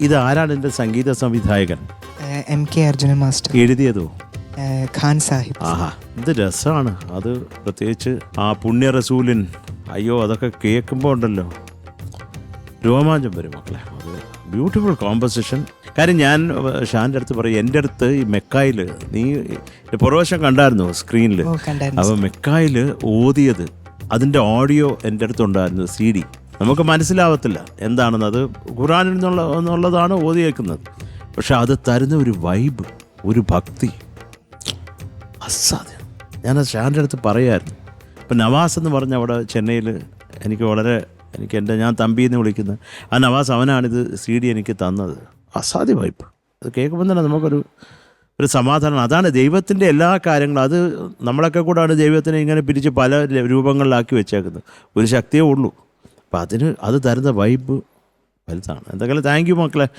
ഇത് ആരാണ് എന്റെ സംഗീത സംവിധായകൻ? M K Arjuna master. എഴുതിയതോ? Khan Sahib. ആഹാ ഇത് രസമാണ്. അത് പ്രത്യേകിച്ച് ആ പുണ്യ റസൂലിൻ അയ്യോ അതൊക്കെ കേൾക്കുമ്പോൾ ഉണ്ടല്ലോ. രോമാഞ്ചം വരും മക്കളെ. അത് ബ്യൂട്ടിഫുൾ കോമ്പസിഷൻ. കാര്യം ഞാൻ ഷാന്റെ അടുത്ത് പറയും എന്റെ അടുത്ത് ഈ മെക്കായിൽ നീ പുറവശം കണ്ടായിരുന്നു സ്ക്രീനിൽ അപ്പോൾ മെക്കായിൽ ഓതിയത് അതിന്റെ ഓഡിയോ എന്റെ അടുത്തുണ്ടായിരുന്നു സി ഡി നമുക്ക് മനസ്സിലാവത്തില്ല എന്താണെന്ന്. അത് ഖുറാനിൽ നിന്നുള്ള എന്നുള്ളതാണ് ഓതിയേക്കുന്നത് പക്ഷെ അത് തരുന്ന ഒരു വൈബ് ഒരു ഭക്തി. അസാധ്യം. ഞാൻ ഷാന്റെ അടുത്ത് പറയായിരുന്നു. ഇപ്പം നവാസ് എന്ന് പറഞ്ഞ അവിടെ ചെന്നൈയിൽ എനിക്ക് വളരെ എനിക്ക് എന്റെ ഞാൻ തമ്പി എന്ന് വിളിക്കുന്ന ആ നവാസ് അവനാണിത് സി ഡി എനിക്ക് തന്നത്. അസാധ്യ വൈബ് അത് കേൾക്കുമ്പോൾ തന്നെ നമുക്കൊരു ഒരു സമാധാനം. അതാണ് ദൈവത്തിന്റെ എല്ലാ കാര്യങ്ങളും. അത് നമ്മളൊക്കെ കൂടാണ് ദൈവത്തിനെ ഇങ്ങനെ പിരിച്ച് പല രൂപങ്ങളിലാക്കി വെച്ചേക്കുന്നത്. ഒരു ശക്തിയേ ഉള്ളൂ. അപ്പം അതിന് അത് തരുന്ന വൈബ് വലുതാണ് എന്തെങ്കിലും താങ്ക് യു മക്കളെ.